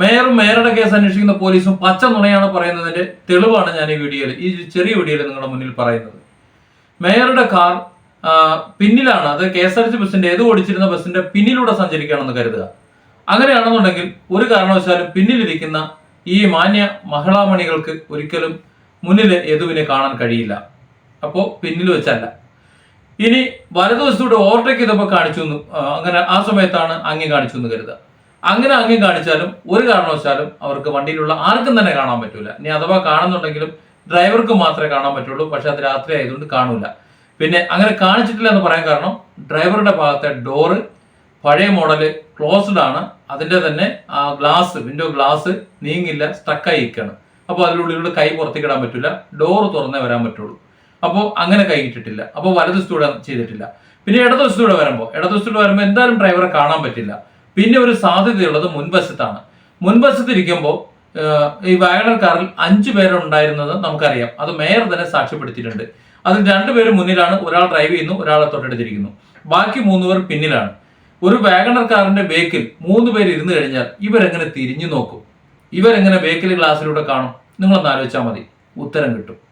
മേയറും മേയറുടെ കേസ് അന്വേഷിക്കുന്ന പോലീസും പച്ച നുണയാണ് പറയുന്നതിന്റെ തെളിവാണ് ഞാൻ ഈ വീഡിയോയിൽ ഈ ചെറിയ വീഡിയോയിൽ നിങ്ങളുടെ മുന്നിൽ പറയുന്നത്. മേയറുടെ കാർ പിന്നിലാണ്. അത് K S R T C ബസിന്റെ ഏത് ഓടിച്ചിരുന്ന ബസ്സിന്റെ പിന്നിലൂടെ സഞ്ചരിക്കുകയാണെന്ന് കരുതുക. അങ്ങനെയാണെന്നുണ്ടെങ്കിൽ ഒരു കാരണവശാലും പിന്നിലിരിക്കുന്ന ഈ മാന്യ മഹിളാമണികൾക്ക് ഒരിക്കലും മുന്നിൽ യദുവിനെ കാണാൻ കഴിയില്ല. അപ്പോൾ പിന്നിൽ വെച്ചല്ല. ഇനി വലതുവശത്തൂടെ ഓവർടേക്ക് ചെയ്തപ്പോൾ കാണിച്ചു അങ്ങനെ ആ സമയത്താണ് അങ്ങി കാണിച്ചു എന്ന് കരുതുക. അങ്ങനെ അങ്ങും കാണിച്ചാലും ഒരു കാരണവശാലും അവർക്ക് വണ്ടിയിലുള്ള ആർക്കും തന്നെ കാണാൻ പറ്റൂല. ഇനി അഥവാ കാണുന്നുണ്ടെങ്കിലും ഡ്രൈവർക്ക് മാത്രമേ കാണാൻ പറ്റുള്ളൂ. പക്ഷെ അത് രാത്രി ആയതുകൊണ്ട് കാണൂല. പിന്നെ അങ്ങനെ കാണിച്ചിട്ടില്ല എന്ന് പറയാൻ കാരണം ഡ്രൈവറുടെ ഭാഗത്തെ ഡോറ് പഴയ മോഡൽ ക്ലോസ്ഡ് ആണ്. അതിന്റെ തന്നെ ആ ഗ്ലാസ് വിൻഡോ ഗ്ലാസ് നീങ്ങില്ല സ്റ്റക്കായി ഇരിക്കുകയാണ് അപ്പോൾ അതിനുള്ളിലൂടെ കൈ പുറത്തേക്ക് ഇടാൻ പറ്റില്ല ഡോറ് തുറന്നേ വരാൻ പറ്റുള്ളൂ. അപ്പോൾ അങ്ങനെ കൈ ഇട്ടിട്ടില്ല. അപ്പോൾ വലതുവശത്തൂടെ ചെയ്തിട്ടില്ല. പിന്നെ ഇടതുവശത്തൂടെ വരുമ്പോൾ ഇടതുവശത്തൂടെ വരുമ്പോൾ എന്തായാലും ഡ്രൈവറെ കാണാൻ പറ്റില്ല. പിന്നെ ഒരു സാധ്യതയുള്ളത് മുൻവശത്താണ്. മുൻവശത്തിരിക്കുമ്പോൾ ഈ വയലർ കാറിൽ അഞ്ചു പേരുണ്ടായിരുന്നത് നമുക്കറിയാം. അത് മേയർ തന്നെ സാക്ഷ്യപ്പെടുത്തിയിട്ടുണ്ട്. അതിൽ രണ്ടുപേരും മുന്നിലാണ് ഒരാൾ ഡ്രൈവ് ചെയ്യുന്നു ഒരാളെ തൊട്ടടുത്തിരിക്കുന്നു. ബാക്കി മൂന്നുപേർ പിന്നിലാണ്. ഒരു വാഗണർ കാറിന്റെ ബേക്കിൽ മൂന്ന് പേര് ഇരുന്ന് കഴിഞ്ഞാൽ ഇവരെങ്ങനെ തിരിഞ്ഞു നോക്കും? ഇവരെങ്ങനെ ബേക്കിൽ ഗ്ലാസ്സിലൂടെ കാണും? നിങ്ങളൊന്ന് ആലോചിച്ചാൽ മതി. ഉത്തരം കിട്ടും.